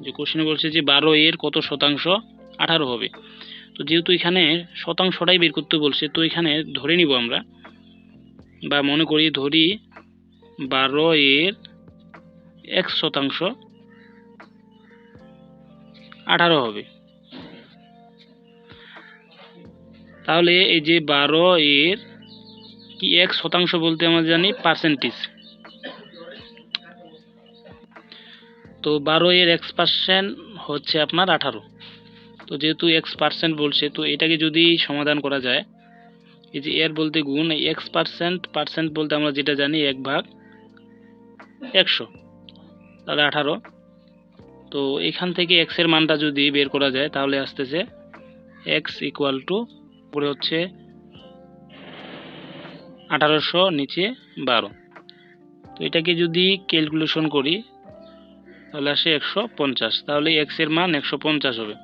যে কোশ্চেনে বলছে যে বারো এর কত শতাংশ? আঠারো হবে। তো যেহেতু এখানে শতাংশটাই বের করতে বলছে, তো এখানে ধরে নিব আমরা। বা মনে করি ধরি বারো এর এক শতাংশ, আঠারো হবে। তাহলে এই যে বারো এর কি এক শতাংশ বলতে আমরা জানি? পার্সেন্টেজ তো বারো এর এক্স পার্সেন্ট হচ্ছে আপনার আঠারো। তো যেহেতু এক্স পার্সেন্ট বলছে, তো এটাকে যদি সমাধান করা যায়, এই যে এর বলতে গুণ এক্স পার্সেন্ট পার্সেন্ট বলতে আমরা যেটা জানি, এক ভাগ একশো, তাহলে আঠারো। তো এখান থেকে এক্সের মানটা যদি বের করা যায়, তাহলে আসতেছে এক্স ইকুয়াল টু উপরে হচ্ছে আঠারোশো, নিচে বারো। তো এটাকে যদি ক্যালকুলেশন করি তাহলে আসে একশো পঞ্চাশ। তাহলে এক্সের মান একশো পঞ্চাশ হবে।